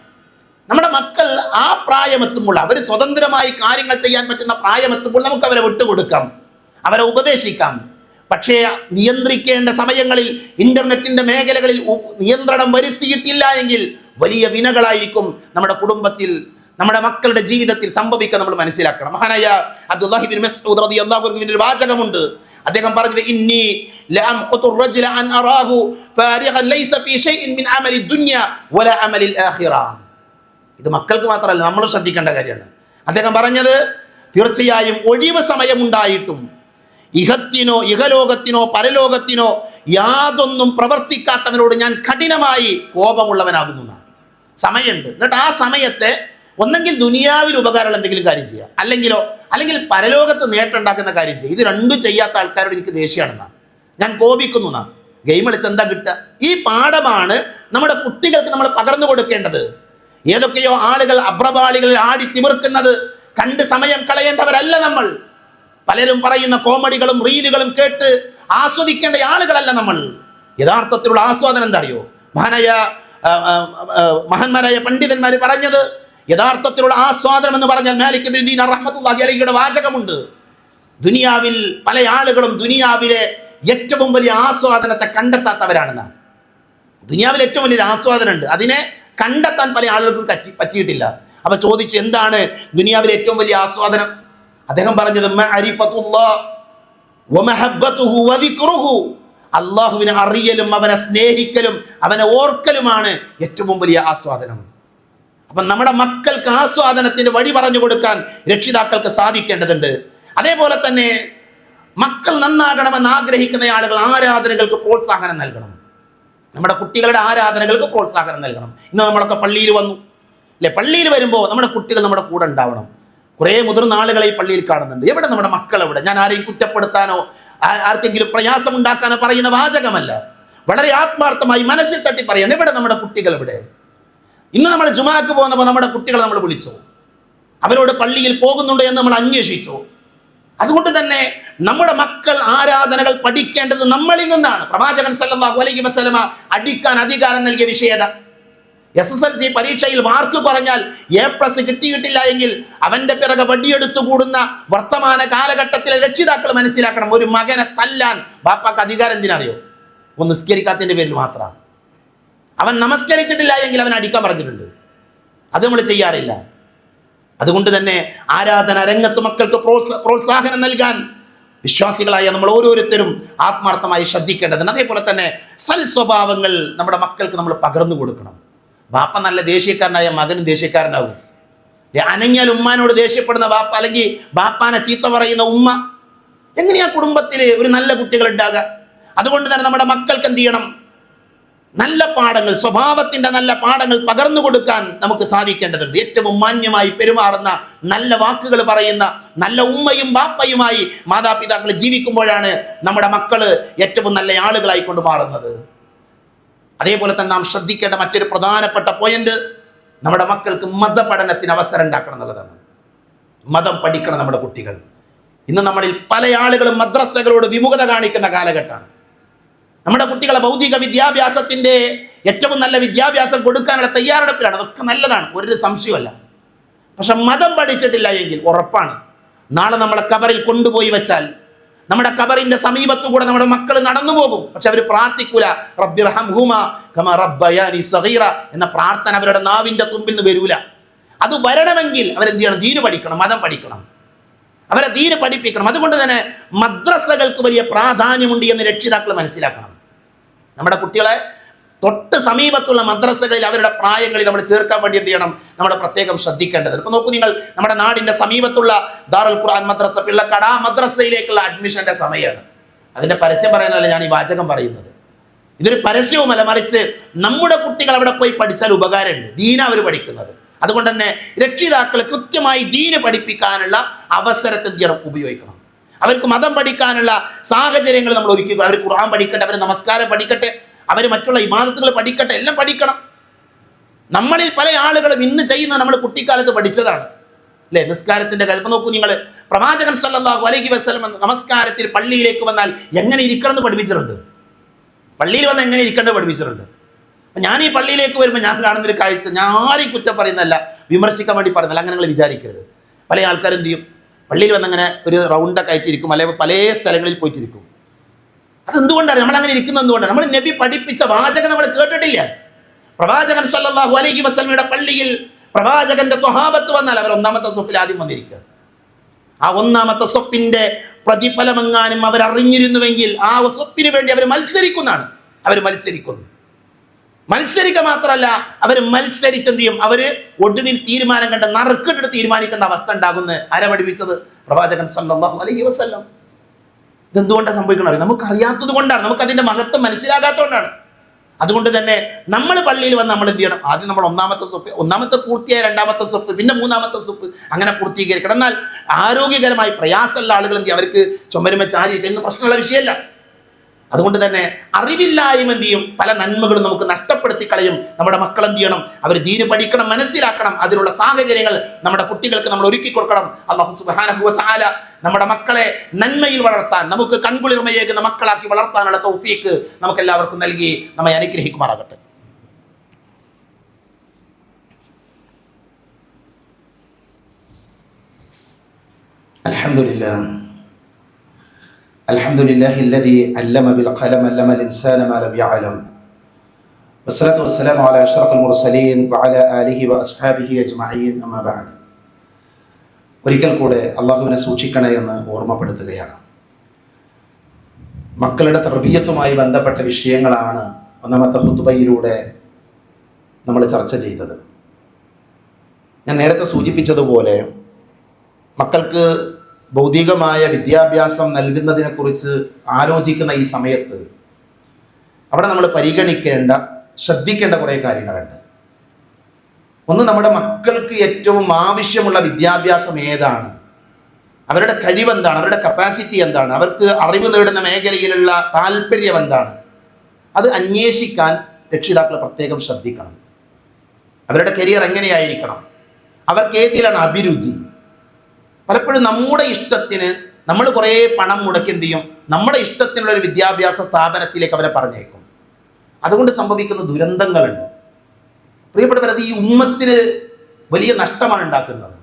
നമ്മുടെ മക്കൾ ആ പ്രായമെത്തുമ്പോൾ അവർ സ്വതന്ത്രമായി കാര്യങ്ങൾ ചെയ്യാൻ പറ്റുന്ന പ്രായമെത്തുമ്പോൾ നമുക്ക് അവരെ വിട്ടുകൊടുക്കാം. അവരെ ഉപദേശിക്കാം. പക്ഷേ നിയന്ത്രിക്കേണ്ട സമയങ്ങളിൽ ഇന്റർനെറ്റിന്റെ മേഖലകളിൽ നിയന്ത്രണം വരുത്തിയിട്ടില്ല എങ്കിൽ വലിയ വിനകളായിരിക്കും നമ്മുടെ കുടുംബത്തിൽ നമ്മുടെ മക്കളുടെ ജീവിതത്തിൽ സംഭവിക്കുക നമ്മൾ മനസ്സിലാക്കണം. മഹാനായ അബ്ദുല്ലാഹിബിൻ മസ്ഊദ് റളിയല്ലാഹു അൻഹുവിന്റെ ഒരു വാചകമുണ്ട്. അദ്ദേഹം പറഞ്ഞു ഇന്നി ലം ഖുതുർ റജല അൻ അറാഹു ഫാരിഖൻ ലൈസ ഫീ ഷൈഇൻ മിൻ അമലി ദുനിയ വല അമലിൽ ആഖിറ. ഇത് മക്കൾക്ക് മാത്രമല്ല നമ്മൾ ശ്രദ്ധിക്കേണ്ട കാര്യമാണ്. അദ്ദേഹം പറഞ്ഞത് തീർച്ചയായും ഒഴിവ് സമയമുണ്ടായിട്ടും ഇഹത്തിനോ ഇഹലോകത്തിനോ പരലോകത്തിനോ യാതൊന്നും പ്രവർത്തിക്കാത്തവനോട് ഞാൻ കഠിനമായി കോപമുള്ളവനാകുന്നു. സമയമുണ്ട്. എന്നിട്ട് ആ സമയത്തെ ഒന്നെങ്കിൽ ദുനിയാവിൽ ഉപകാരമുള്ള എന്തെങ്കിലും കാര്യം ചെയ്യുക. അല്ലെങ്കിലോ അല്ലെങ്കിൽ പരലോകത്ത് നേട്ടമുണ്ടാക്കുന്ന കാര്യം ചെയ്യുക. ഇത് രണ്ടും ചെയ്യാത്ത ആൾക്കാരോട് എനിക്ക് ദേഷ്യമാണെന്നാണ് ഞാൻ കോപിക്കുന്നു എന്നാണ്. ഗെയിം കളിച്ച് എന്താ കിട്ടുക? ഈ പാഠമാണ് നമ്മുടെ കുട്ടികൾക്ക് നമ്മൾ പകർന്നു കൊടുക്കേണ്ടത്. ഏതൊക്കെയോ ആളുകൾ അബ്രപാളികളിൽ ആടി തിമിർക്കുന്നത് കണ്ട് സമയം കളയേണ്ടവരല്ല നമ്മൾ. പലരും പറയുന്ന കോമഡികളും റീലുകളും കേട്ട് ആസ്വദിക്കേണ്ട ആളുകളല്ല നമ്മൾ. യഥാർത്ഥത്തിലുള്ള ആസ്വാദനം എന്താ അറിയോ മഹാനായ മഹാന്മാരായ പണ്ഡിതന്മാർ പറഞ്ഞത് യഥാർത്ഥത്തിലുള്ള ആസ്വാദനം എന്ന് പറഞ്ഞാൽ മാലിക് ബിൻ റഹ്മത്തുള്ളാഹി അലൈഹിയുടെ വാചകമുണ്ട്. ദുനിയാവിൽ പല ആളുകളും ദുനിയാവിലെ ഏറ്റവും വലിയ ആസ്വാദനത്തെ കണ്ടെത്താത്തവരാണെന്നാണ് ദുനിയാവിൽ ഏറ്റവും വലിയൊരു ആസ്വാദനം ഉണ്ട് അതിനെ കണ്ടെത്താൻ പല ആളുകൾക്കും പറ്റി പറ്റിയിട്ടില്ല. അപ്പൊ ചോദിച്ചു എന്താണ് ദുനിയാവിലെ ഏറ്റവും വലിയ ആസ്വാദനം? അദ്ദേഹം പറഞ്ഞത്. അള്ളാഹുവിനെ അറിയലും അവനെ സ്നേഹിക്കലും അവനെ ഓർക്കലുമാണ് ഏറ്റവും വലിയ ആസ്വാദനം. അപ്പം നമ്മുടെ മക്കൾക്ക് ആസ്വാദനത്തിന്റെ വഴി പറഞ്ഞു കൊടുക്കാൻ രക്ഷിതാക്കൾക്ക് സാധിക്കേണ്ടതുണ്ട്. അതേപോലെ തന്നെ മക്കൾ നന്നാകണമെന്ന് ആഗ്രഹിക്കുന്ന ആളുകൾ ആരാധനകൾക്ക് പ്രോത്സാഹനം നൽകണം. നമ്മുടെ കുട്ടികളുടെ ആരാധനകൾക്ക് പ്രോത്സാഹനം നൽകണം. ഇന്ന് നമ്മളൊക്കെ പള്ളിയിൽ വന്നു. അല്ലെ? പള്ളിയിൽ വരുമ്പോൾ നമ്മുടെ കുട്ടികൾ നമ്മുടെ കൂടെ ഉണ്ടാവണം. കുറേ മുതിർന്ന ആളുകളെ ഈ പള്ളിയിൽ കാണുന്നുണ്ട്. എവിടെ നമ്മുടെ മക്കൾ എവിടെ? ഞാൻ ആരെയും കുറ്റപ്പെടുത്താനോ ആർക്കെങ്കിലും പ്രയാസം ഉണ്ടാക്കാനോ പറയുന്ന വാചകമല്ല. വളരെ ആത്മാർത്ഥമായി മനസ്സിൽ തട്ടി പറയണം എവിടെ നമ്മുടെ കുട്ടികൾ എവിടെ? ഇന്ന് നമ്മൾ ജുമാക്ക് പോകുന്നപ്പോൾ നമ്മുടെ കുട്ടികളെ നമ്മൾ വിളിച്ചോ. അവരോട് പള്ളിയിൽ പോകുന്നുണ്ടോ എന്ന് നമ്മൾ അന്വേഷിച്ചു. അതുകൊണ്ട് തന്നെ നമ്മുടെ മക്കൾ ആരാധനകൾ പഠിക്കേണ്ടത് നമ്മളിൽ നിന്നാണ്. പ്രവാചകൻ സല്ലല്ലാഹു അലൈഹി വസല്ലമ അടിക്കാൻ അധികാരം നൽകിയ വിഷയത എസ് എസ് എൽ സി പരീക്ഷയിൽ മാർക്ക് കുറഞ്ഞാൽ എ പ്ലസ് കിട്ടിയിട്ടില്ല എങ്കിൽ അവന്റെ പിറകെ വടിയെടുത്തു കൂടുന്ന വർത്തമാന കാലഘട്ടത്തിലെ രക്ഷിതാക്കൾ മനസ്സിലാക്കണം ഒരു മകനെ തല്ലാൻ ബാപ്പാക്ക് അധികാരം എന്തിനറിയോ? ഒന്ന് നിസ്കരിക്കാത്തതിന്റെ പേരിൽ മാത്രമാണ്. അവൻ നമസ്കരിച്ചിട്ടില്ല എങ്കിൽ അവൻ അടിക്കാൻ പറഞ്ഞിട്ടുണ്ട്. അത് നമ്മൾ ചെയ്യാറില്ല. അതുകൊണ്ട് തന്നെ ആരാധന രംഗത്ത് മക്കൾക്ക് പ്രോത്സ- പ്രോത്സാഹനം നൽകാൻ വിശ്വാസികളായ നമ്മൾ ഓരോരുത്തരും ആത്മാർത്ഥമായി ശ്രദ്ധിക്കേണ്ടതുണ്ട്. അതേപോലെ തന്നെ സൽ സ്വഭാവങ്ങൾ നമ്മുടെ മക്കൾക്ക് നമ്മൾ പകർന്നു കൊടുക്കണം. ബാപ്പ നല്ല ദേഷ്യക്കാരനായ മകനും ദേഷ്യക്കാരനാകും. അനങ്ങിയാൽ ഉമ്മാനോട് ദേഷ്യപ്പെടുന്ന ബാപ്പ അല്ലെങ്കിൽ ബാപ്പാനെ ചീത്ത പറയുന്ന ഉമ്മ. എങ്ങനെയാ കുടുംബത്തിൽ ഒരു നല്ല കുട്ടികൾ ഉണ്ടാകുക അതുകൊണ്ട് തന്നെ നമ്മുടെ മക്കൾക്ക് എന്ത് ചെയ്യണം? നല്ല പാഠങ്ങൾ സ്വഭാവത്തിന്റെ നല്ല പാഠങ്ങൾ പകർന്നു കൊടുക്കാൻ നമുക്ക് സാധിക്കേണ്ടതുണ്ട്. ഏറ്റവും മാന്യമായി പെരുമാറുന്ന നല്ല വാക്കുകൾ പറയുന്ന നല്ല ഉമ്മയും ബാപ്പയുമായി മാതാപിതാക്കൾ ജീവിക്കുമ്പോഴാണ് നമ്മുടെ മക്കൾ ഏറ്റവും നല്ല ആളുകളായി കൊണ്ട് മാറുന്നത്. അതേപോലെ തന്നെ നാം ശ്രദ്ധിക്കേണ്ട മറ്റൊരു പ്രധാനപ്പെട്ട പോയിന്റ് നമ്മുടെ മക്കൾക്ക് മതപഠനത്തിന് അവസരം ഉണ്ടാക്കണം എന്നുള്ളതാണ്. മതം പഠിക്കണം നമ്മുടെ കുട്ടികൾ. ഇന്ന് നമ്മളിൽ പല ആളുകളും മദ്രസകളോട് വിമുഖത കാണിക്കുന്ന കാലഘട്ടമാണ്. നമ്മുടെ കുട്ടികളെ ഭൗതിക വിദ്യാഭ്യാസത്തിന്റെ ഏറ്റവും നല്ല വിദ്യാഭ്യാസം കൊടുക്കാനുള്ള തയ്യാറെടുപ്പിലാണ്. അതൊക്കെ നല്ലതാണ് ഒരു സംശയമല്ല. പക്ഷെ മതം പഠിച്ചിട്ടില്ല എങ്കിൽ ഉറപ്പാണ്. നാളെ നമ്മളെ കബറിൽ കൊണ്ടുപോയി വെച്ചാൽ നമ്മുടെ കബറിന്റെ സമീപത്തു കൂടെ നമ്മുടെ മക്കൾ നടന്നു പോകും. പക്ഷെ അവർ പ്രാർത്ഥിക്കൂല. റബ്ബിർഹംഹുമ കമ റബ്ബയാനി എന്ന പ്രാർത്ഥന അവരുടെ നാവിന്റെ തുമ്പിൽ നിന്ന് വരൂല. അത് വരണമെങ്കിൽ അവരെന്ത് ചെയ്യണം? ദീന് പഠിക്കണം മതം പഠിക്കണം. അവരെ ദീന് പഠിപ്പിക്കണം. അതുകൊണ്ട് തന്നെ മദ്രസകൾക്ക് വലിയ പ്രാധാന്യമുണ്ട് എന്ന് രക്ഷിതാക്കൾ മനസ്സിലാക്കണം. നമ്മുടെ കുട്ടികളെ തൊട്ട് സമീപത്തുള്ള മദ്രസകളിൽ അവരുടെ പ്രായങ്ങളിൽ നമ്മൾ ചേർക്കാൻ വേണ്ടി എന്ത് ചെയ്യണം? നമ്മൾ പ്രത്യേകം ശ്രദ്ധിക്കേണ്ടത്. ഇപ്പൊ നോക്കൂ നിങ്ങൾ നമ്മുടെ നാടിന്റെ സമീപത്തുള്ള ദാറുൽ ഖുർആൻ മദ്രസ പിള്ളക്കട ആ മദ്രസയിലേക്കുള്ള അഡ്മിഷന്റെ സമയമാണ് അതിന്റെ പരസ്യം പറയാനല്ല ഞാൻ ഈ വാചകം പറയുന്നത്. ഇതൊരു പരസ്യവുമല്ല മറിച്ച് നമ്മുടെ കുട്ടികൾ അവിടെ പോയി പഠിച്ചാൽ ഉപകാരമുണ്ട്. ദീന അവർ പഠിക്കുന്നത്. അതുകൊണ്ട് തന്നെ രക്ഷിതാക്കൾ കൃത്യമായി ദീന് പഠിപ്പിക്കാനുള്ള അവസരത്തെ ചെയ്യണം? ഉപയോഗിക്കണം. അവർക്ക് മതം പഠിക്കാനുള്ള സാഹചര്യങ്ങൾ നമ്മൾ ഒരുക്കുക അവർ ഖുർആൻ പഠിക്കട്ടെ അവർ നമസ്കാരം പഠിക്കട്ടെ. അവർ മറ്റുള്ള ഇമാദത്തുകൾ പഠിക്കട്ടെ എല്ലാം പഠിക്കണം. നമ്മളിൽ പല ആളുകളും ഇന്ന് ചെയ്യുന്ന നമ്മൾ കുട്ടിക്കാലത്ത് പഠിച്ചതാണ്. അല്ലേ? നിസ്കാരത്തിന്റെ കാര്യം നോക്കൂ നിങ്ങൾ പ്രവാചകൻ സല്ലാഹു അലൈഹി വസല്ലം നമസ്കാരത്തിൽ പള്ളിയിലേക്ക് വന്നാൽ എങ്ങനെ ഇരിക്കണം എന്ന് പഠിപ്പിച്ചിട്ടുണ്ട്? പള്ളിയിൽ വന്ന് എങ്ങനെ ഇരിക്കേണ്ടത് പഠിപ്പിച്ചിട്ടുണ്ട്? ഞാൻ ഈ പള്ളിയിലേക്ക് വരുമ്പോൾ ഞാൻ കാണുന്നൊരു കാഴ്ച. ഞാൻ ആരെയും കുറ്റം പറയുന്നതല്ല വിമർശിക്കാൻ വേണ്ടി പറയുന്നില്ല അങ്ങനെ നിങ്ങൾ വിചാരിക്കരുത്. പല ആൾക്കാരെന്ത് ചെയ്യും? പള്ളിയിൽ വന്നങ്ങനെ ഒരു റൗണ്ടൊക്കെ ആയിട്ടിരിക്കും. അല്ലെങ്കിൽ പല സ്ഥലങ്ങളിൽ പോയിട്ടിരിക്കും. അതെന്തുകൊണ്ടാണ് നമ്മൾ അങ്ങനെ ഇരിക്കുന്നത് എന്തുകൊണ്ടാണ്? നമ്മൾ നബി പഠിപ്പിച്ച വാചകം നമ്മൾ കേട്ടിട്ടില്ല. പ്രവാചകൻ സല്ലല്ലാഹു അലൈഹി വസല്ലമയുടെ പള്ളിയിൽ പ്രവാചകന്റെ സ്വഹാബത്ത് വന്നാൽ അവർ ഒന്നാമത്തെ സ്വപ്പിൽ ആദ്യം വന്നിരിക്കുക. ആ ഒന്നാമത്തെ സ്വപ്പിന്റെ പ്രതിഫലമെങ്ങാനും അവർ അറിഞ്ഞിരുന്നുവെങ്കിൽ ആ സ്വപ്പിന് വേണ്ടി അവർ മത്സരിക്കുന്നതാണ്. അവർ മത്സരിക്കുന്നു. മത്സരിക്കുക മാത്രമല്ല അവർ മത്സരിച്ചെന്ത് ചെയ്യും അവർ ഒടുവിൽ തീരുമാനം കണ്ട് നറുക്കിട്ട് തീരുമാനിക്കുന്ന അവസ്ഥ ഉണ്ടാകുന്നത് ആരാ പഠിപ്പിച്ചത്? പ്രവാചകൻ സല്ലല്ലാഹു അലൈഹി വസല്ലം. ഇതെന്തുകൊണ്ടാണ് സംഭവിക്കുന്നത് നമുക്ക് അറിയാത്തത് കൊണ്ടാണ്. നമുക്ക് അതിന്റെ മഹത്വം മനസ്സിലാകാത്തതുകൊണ്ടാണ് അതുകൊണ്ട് തന്നെ നമ്മൾ പള്ളിയിൽ വന്ന് നമ്മൾ എന്ത് ചെയ്യണം? ആദ്യം നമ്മൾ ഒന്നാമത്തെ സ്വപ്പ് ഒന്നാമത്തെ പൂർത്തിയായ രണ്ടാമത്തെ സ്വപ്പ് പിന്നെ മൂന്നാമത്തെ സ്വപ്പ് അങ്ങനെ പൂർത്തീകരിക്കണം. എന്നാൽ ആരോഗ്യകരമായി പ്രയാസമുള്ള ആളുകൾ എന്ത് അവർക്ക് ചുമരുമ ചാരി എന്ന് പ്രശ്നമുള്ള വിഷയമല്ല. അതുകൊണ്ട് തന്നെ അറിവില്ലായ്മ എന്ത് ചെയ്യും? പല നന്മകളും നമുക്ക് നഷ്ടപ്പെടുത്തി കളയും. നമ്മുടെ മക്കൾ എന്ത് ചെയ്യണം? അവർ ദീന് പഠിക്കണം മനസ്സിലാക്കണം. അതിനുള്ള സാഹചര്യങ്ങൾ നമ്മുടെ കുട്ടികൾക്ക് നമ്മൾ ഒരുക്കി കൊടുക്കണം. അള്ളാഹു സുബാനഹുവ താല നമ്മുടെ മക്കളെ നന്മയിൽ വളർത്താൻ നമുക്ക് കൺകുളിർമയേകുന്ന മക്കളാക്കി വളർത്താനുള്ള തൗഫീക്ക് നമുക്ക് എല്ലാവർക്കും നൽകി നമ്മെ അനുഗ്രഹിക്കുമാറാകട്ടെ. അലഹമില്ല الحمد لله الذي علم بالقلم علم الإنسان ما لم يعلم والصلاة والسلام على أشرف المرسلين وعلى آله وأصحابه أجمعين أما بعد ഒരിക്കൽ കൂടെ അള്ളാഹുവിനെ സൂക്ഷിക്കണേ എന്ന് ഓർമ്മപ്പെടുത്തുകയാണ് മക്കളുടെ തർബീയത്തുമായി ബന്ധപ്പെട്ട വിഷയങ്ങളാണ് ഒന്നാമത്തെ ഹുത്തുബയിലൂടെ നമ്മൾ ചർച്ച ചെയ്തത് ഞാൻ നേരത്തെ സൂചിപ്പിച്ചതുപോലെ മക്കൾക്ക് ഭൗതികമായ വിദ്യാഭ്യാസം നൽകുന്നതിനെക്കുറിച്ച് ആലോചിക്കുന്ന ഈ സമയത്ത് അവിടെ നമ്മൾ പരിഗണിക്കേണ്ട ശ്രദ്ധിക്കേണ്ട കുറേ കാര്യങ്ങളുണ്ട്. ഒന്ന് നമ്മുടെ മക്കൾക്ക് ഏറ്റവും ആവശ്യമുള്ള വിദ്യാഭ്യാസം ഏതാണ്? അവരുടെ കഴിവെന്താണ് അവരുടെ കപ്പാസിറ്റി എന്താണ്? അവർക്ക് അറിവ് നേടുന്ന മേഖലയിലുള്ള താല്പര്യം എന്താണ്? അത് അന്വേഷിക്കാൻ രക്ഷിതാക്കൾ പ്രത്യേകം ശ്രദ്ധിക്കണം. അവരുടെ കരിയർ എങ്ങനെയായിരിക്കണം? അവർക്ക് ഏതിലാണ് അഭിരുചി? പലപ്പോഴും നമ്മുടെ ഇഷ്ടത്തിന് നമ്മൾ കുറേ പണം മുടക്കി എന്ത് ചെയ്യും? നമ്മുടെ ഇഷ്ടത്തിനുള്ള ഒരു വിദ്യാഭ്യാസ സ്ഥാപനത്തിലേക്ക് അവരെ പറഞ്ഞേക്കും അതുകൊണ്ട് സംഭവിക്കുന്ന ദുരന്തങ്ങളുണ്ട്. പ്രിയപ്പെട്ടവർ അത് ഈ ഉമ്മത്തിന് വലിയ നഷ്ടമാണ് ഉണ്ടാക്കുന്നത്.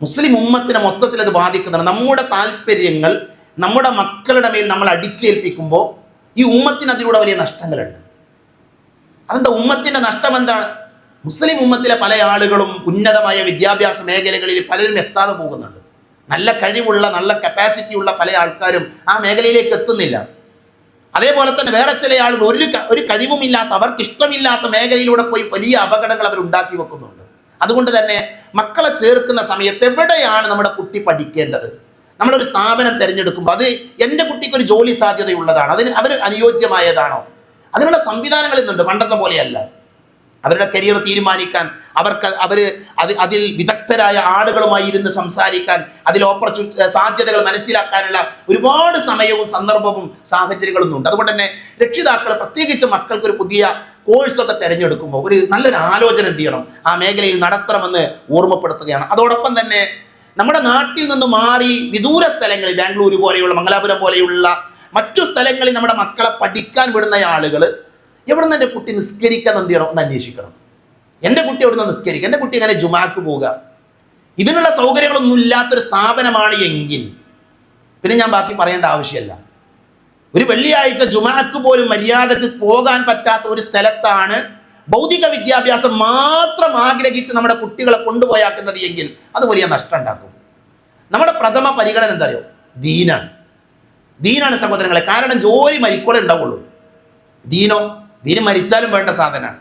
മുസ്ലിം ഉമ്മത്തിനെ മൊത്തത്തിൽ അത് ബാധിക്കുന്നത് നമ്മുടെ താല്പര്യങ്ങൾ നമ്മുടെ മക്കളുടെ മേൽ നമ്മൾ അടിച്ചേൽപ്പിക്കുമ്പോൾ ഈ ഉമ്മത്തിന് അതിലൂടെ വലിയ നഷ്ടങ്ങളുണ്ട്. അതെന്താ? ഉമ്മത്തിന്റെ നഷ്ടം എന്താണ്? മുസ്ലിം ഉമ്മത്തിലെ പല ആളുകളും ഉന്നതമായ വിദ്യാഭ്യാസ മേഖലകളിൽ പലരും എത്താതെ പോകുന്നുണ്ട്. നല്ല കഴിവുള്ള നല്ല കപ്പാസിറ്റി ഉള്ള പല ആൾക്കാരും ആ മേഖലയിലേക്ക് എത്തുന്നില്ല. അതേപോലെ തന്നെ വേറെ ചില ആളുകൾ ഒരു ഒരു കഴിവുമില്ലാത്ത അവർക്ക് ഇഷ്ടമില്ലാത്ത മേഖലയിലൂടെ പോയി വലിയ അപകടങ്ങൾ അവർ ഉണ്ടാക്കി വെക്കുന്നുണ്ട്. അതുകൊണ്ട് തന്നെ മക്കളെ ചേർക്കുന്ന സമയത്ത് എവിടെയാണ് നമ്മുടെ കുട്ടി പഠിക്കേണ്ടത്? നമ്മളൊരു സ്ഥാപനം തിരഞ്ഞെടുക്കുമ്പോൾ അത് എന്റെ കുട്ടിക്ക് ഒരു ജോലി സാധ്യതയുള്ളതാണ്. അതിന് അവർ അനുയോജ്യമായതാണോ? അതിനുള്ള സംവിധാനങ്ങൾ ഇന്നുണ്ട്. പണ്ടത്തെ പോലെയല്ല. അവരുടെ കരിയർ തീരുമാനിക്കാൻ അവർക്ക് അവർ അത് അതിൽ വിദഗ്ധരായ ആളുകളുമായി ഇരുന്ന് സംസാരിക്കാൻ അതിൽ ഓപ്പർച്യൂ സാധ്യതകൾ മനസ്സിലാക്കാനുള്ള ഒരുപാട് സമയവും സന്ദർഭവും സാഹചര്യങ്ങളും ഉണ്ട് അതുകൊണ്ട് തന്നെ രക്ഷിതാക്കൾ പ്രത്യേകിച്ച് മക്കൾക്ക് ഒരു പുതിയ കോഴ്സൊക്കെ തിരഞ്ഞെടുക്കുമ്പോൾ ഒരു നല്ലൊരു ആലോചന എന്ത് ചെയ്യണം? ആ മേഖലയിൽ നടത്തണമെന്ന് ഓർമ്മപ്പെടുത്തുകയാണ്. അതോടൊപ്പം തന്നെ നമ്മുടെ നാട്ടിൽ നിന്ന് മാറി വിദൂര സ്ഥലങ്ങളിൽ ബാംഗ്ലൂർ പോലെയുള്ള മംഗലാപുരം പോലെയുള്ള മറ്റു സ്ഥലങ്ങളിൽ നമ്മുടെ മക്കളെ പഠിക്കാൻ വിടുന്ന ആളുകൾ എവിടെ നിന്ന് എന്റെ കുട്ടി നിസ്കരിക്കാൻ എന്ത് ചെയ്യണം? ഒന്ന് അന്വേഷിക്കണം. എന്റെ കുട്ടി എവിടെ നിന്ന് നിസ്കരിക്കുക എന്റെ കുട്ടി എങ്ങനെ ജുമാക്ക് പോവുക? ഇതിനുള്ള സൗകര്യങ്ങളൊന്നും ഇല്ലാത്തൊരു സ്ഥാപനമാണ് എങ്കിൽ. പിന്നെ ഞാൻ ബാക്കി പറയേണ്ട ആവശ്യമല്ല. ഒരു വെള്ളിയാഴ്ച ജുമാക്ക് പോലും മര്യാദയ്ക്ക് പോകാൻ പറ്റാത്ത ഒരു സ്ഥലത്താണ് ഭൗതിക വിദ്യാഭ്യാസം മാത്രം ആഗ്രഹിച്ച് നമ്മുടെ കുട്ടികളെ കൊണ്ടുപോയാക്കുന്നത് എങ്കിൽ അത് വലിയ നഷ്ടം ഉണ്ടാക്കും. നമ്മുടെ പ്രഥമ പരിഗണന എന്താ അറിയോ ദീനാണ്. ദീനാണ് സഹോദരങ്ങളെ. കാരണം ജോലി മരിക്കോളെ ഉണ്ടാവുള്ളൂ. ദീനോ ദീന് മരിച്ചാലും വേണ്ട സാധനമാണ്.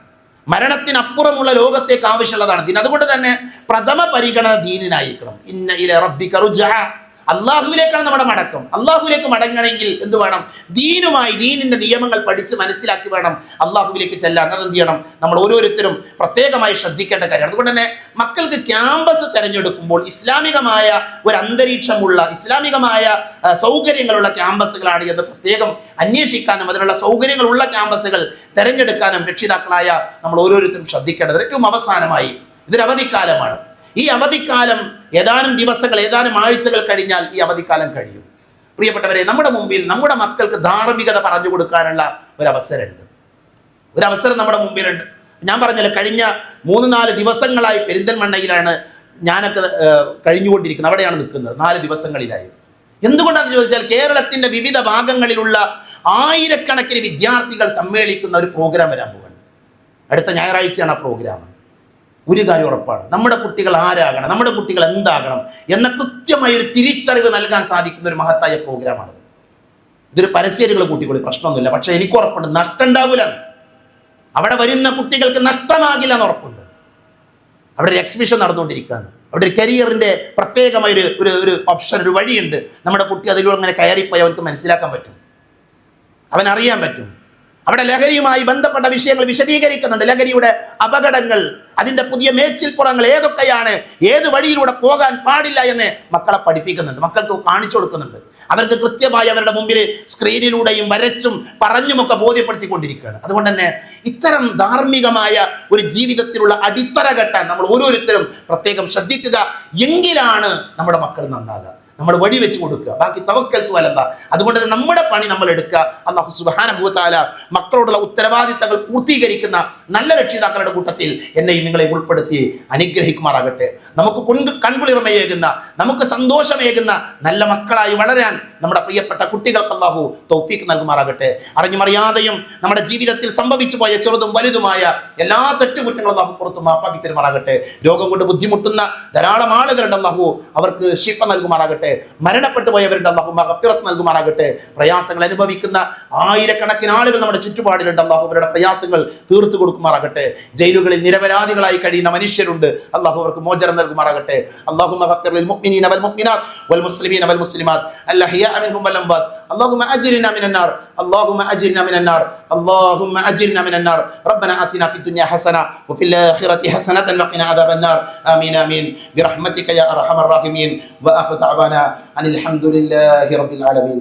മരണത്തിനപ്പുറമുള്ള ലോകത്തേക്ക് ആവശ്യമുള്ളതാണ്. ദീൻ അതുകൊണ്ട് തന്നെ പ്രഥമ പരിഗണന ദീനിനായിരിക്കണം. ഇന്ന ഇല റബ്ബി റുജ്അ. അള്ളാഹുവിലേക്കാണ് നമ്മുടെ മടക്കം. അള്ളാഹുവിലേക്ക് മടങ്ങണമെങ്കിൽ എന്ത് വേണം? ദീനുമായി ദീനിന്റെ നിയമങ്ങൾ പഠിച്ച് മനസ്സിലാക്കി വേണം അള്ളാഹുവിലേക്ക് ചെല്ലാൻ. അത് എന്ത് ചെയ്യണം? നമ്മൾ ഓരോരുത്തരും പ്രത്യേകമായി ശ്രദ്ധിക്കേണ്ട കാര്യമാണ്. അതുകൊണ്ട് തന്നെ മക്കൾക്ക് ക്യാമ്പസ് തിരഞ്ഞെടുക്കുമ്പോൾ ഇസ്ലാമികമായ ഒരു അന്തരീക്ഷമുള്ള ഇസ്ലാമികമായ സൗകര്യങ്ങളുള്ള ക്യാമ്പസുകളാണ് എന്ന് പ്രത്യേകം അന്വേഷിക്കാനും അതിനുള്ള സൗകര്യങ്ങളുള്ള ക്യാമ്പസുകൾ തിരഞ്ഞെടുക്കാനും രക്ഷിതാക്കളായ നമ്മൾ ഓരോരുത്തരും ശ്രദ്ധിക്കേണ്ടത്. ഏറ്റവും അവസാനമായി ഇതൊരു അവധിക്കാലമാണ്. ഈ അവധിക്കാലം ഏതാനും ദിവസങ്ങൾ ഏതാനും ആഴ്ചകൾ കഴിഞ്ഞാൽ ഈ അവധിക്കാലം കഴിയും. പ്രിയപ്പെട്ടവരെ നമ്മുടെ മുമ്പിൽ നമ്മുടെ മക്കൾക്ക് ധാർമ്മികത പറഞ്ഞു കൊടുക്കാനുള്ള ഒരു അവസരമുണ്ട് ഒരു അവസരം നമ്മുടെ മുമ്പിലുണ്ട്. ഞാൻ പറഞ്ഞല്ലോ കഴിഞ്ഞ മൂന്ന് നാല് ദിവസങ്ങളായി പെരിന്തൽമണ്ണയിലാണ് ഞാനൊക്കെ കഴിഞ്ഞുകൊണ്ടിരിക്കുന്നത്. അവിടെയാണ് നിൽക്കുന്നത് നാല് ദിവസങ്ങളിലായി. എന്തുകൊണ്ടാണെന്ന് ചോദിച്ചാൽ കേരളത്തിന്റെ വിവിധ ഭാഗങ്ങളിലുള്ള ആയിരക്കണക്കിന് വിദ്യാർത്ഥികൾ സമ്മേളിക്കുന്ന ഒരു പ്രോഗ്രാം വരാൻ പോകുന്നു അടുത്ത ഞായറാഴ്ചയാണ് ആ പ്രോഗ്രാം. ഒരു കാര്യം ഉറപ്പാണ്. നമ്മുടെ കുട്ടികൾ ആരാകണം? നമ്മുടെ കുട്ടികൾ എന്താകണം? എന്ന കൃത്യമായ ഒരു തിരിച്ചറിവ് നൽകാൻ സാധിക്കുന്ന ഒരു മഹത്തായ പ്രോഗ്രാമാണത് ഇതൊരു പരസ്യരികൾ കൂട്ടിക്കൊള്ളി. പ്രശ്നമൊന്നുമില്ല. പക്ഷെ എനിക്ക് ഉറപ്പുണ്ട്. നഷ്ടം ഉണ്ടാവില്ല അവിടെ വരുന്ന കുട്ടികൾക്ക് നഷ്ടമാകില്ല എന്ന് ഉറപ്പുണ്ട്. അവിടെ ഒരു എക്സിബിഷൻ നടന്നുകൊണ്ടിരിക്കുകയാണ്. അവിടെ ഒരു കരിയറിന്റെ പ്രത്യേകമായ ഒരു ഒരു ഒരു ഓപ്ഷൻ ഒരു വഴിയുണ്ട്. നമ്മുടെ കുട്ടി അതിലൂടെ അങ്ങനെ കയറിപ്പോയി അവർക്ക് മനസ്സിലാക്കാൻ പറ്റും. അവനറിയാൻ പറ്റും. അവിടെ ലഹരിയുമായി ബന്ധപ്പെട്ട വിഷയങ്ങൾ വിശദീകരിക്കുന്നുണ്ട്. ലഹരിയുടെ അപകടങ്ങൾ അതിന്റെ പുതിയ മേച്ചിൽപ്പുറങ്ങൾ ഏതൊക്കെയാണ് ഏത് വഴിയിലൂടെ പോകാൻ പാടില്ല എന്ന് മക്കളെ പഠിപ്പിക്കുന്നുണ്ട്. മക്കൾക്ക് കാണിച്ചു കൊടുക്കുന്നുണ്ട്. അവർക്ക് കൃത്യമായി അവരുടെ മുമ്പിൽ സ്ക്രീനിലൂടെയും വരച്ചും പറഞ്ഞുമൊക്കെ ബോധ്യപ്പെടുത്തിക്കൊണ്ടിരിക്കുകയാണ്. അതുകൊണ്ട് തന്നെ ഇത്തരം ധാർമ്മികമായ ഒരു ജീവിതത്തിലുള്ള അടിത്തറ കെട്ടാൻ നമ്മൾ ഓരോരുത്തരും പ്രത്യേകം ശ്രദ്ധിക്കുക. എങ്കിലാണ് നമ്മുടെ മക്കൾ നന്നാകുക. നമ്മൾ വഴി വെച്ച് കൊടുക്കുക. ബാക്കി തവക്കൽ അലന്ത അതുകൊണ്ട് നമ്മുടെ പണി നമ്മൾ എടുക്കുക. അള്ളാഹു സുബാനഹുത്താല മക്കളോടുള്ള ഉത്തരവാദിത്തങ്ങൾ പൂർത്തീകരിക്കുന്ന നല്ല രക്ഷിതാക്കളുടെ കൂട്ടത്തിൽ എന്നെയും നിങ്ങളെ ഉൾപ്പെടുത്തി അനുഗ്രഹിക്കുമാറാകട്ടെ. നമുക്ക് കൊണ്ട് കൺകുളിർമയേകുന്ന നമുക്ക് സന്തോഷമേകുന്ന നല്ല മക്കളായി വളരാൻ നമ്മുടെ പ്രിയപ്പെട്ട കുട്ടികൾക്ക് അള്ളാഹു തൗഫീക്ക് നൽകുമാറാകട്ടെ. അറിഞ്ഞുമറിയാതെയും നമ്മുടെ ജീവിതത്തിൽ സംഭവിച്ചു പോയ ചെറുതും വലുതുമായ എല്ലാ തെറ്റുകുറ്റങ്ങളും അള്ളാഹു പുറത്തു മാപ്പാക്കി തരുമാറാകട്ടെ. രോഗം കൊണ്ട് ബുദ്ധിമുട്ടുന്ന ധാരാളം ആളുകളുണ്ട് അള്ളാഹു അവർക്ക് ശിഫ നൽകുമാറാകട്ടെ. നൽകുമാറാകട്ടെ മരണപ്പെട്ടു പോയവരുണ്ട്. അള്ളാഹു മഹപ്പിറത്ത് നൽകുമാറാകട്ടെ. പ്രയാസങ്ങൾ അനുഭവിക്കുന്ന ആയിരക്കണക്കിന് ആളുകൾ നമ്മുടെ ചുറ്റുപാടിലുണ്ട്. അള്ളാഹു അവരുടെ പ്രയാസങ്ങൾ തീർത്തു കൊടുക്കുമാറാകട്ടെ. ജയിലുകളിൽ നിരപരാധികളായി കഴിയുന്ന മനുഷ്യരുണ്ട്. അള്ളാഹു അവർക്ക് മോചനം നൽകുമാറാകട്ടെ. അള്ളാഹു മഹപ്പിറിൽ മുഅ്മിനീന വൽ മുഅ്മിനാത്ത് വൽ മുസ്ലിമീന വൽ മുസ്ലിമാത്ത്. അല്ലഹിയ അമിൻഹും വൽ അംബാത്ത്. اللهم أجرنا من النار. اللهم أجرنا من النار. اللهم أجرنا من النار. ربنا آتنا في الدنيا حسنة وفي الآخرة حسنة وقنا عذاب النار. آمين آمين. برحمتك يا أرحم الراحمين. وآخر دعوانا أن الحمد لله رب العالمين.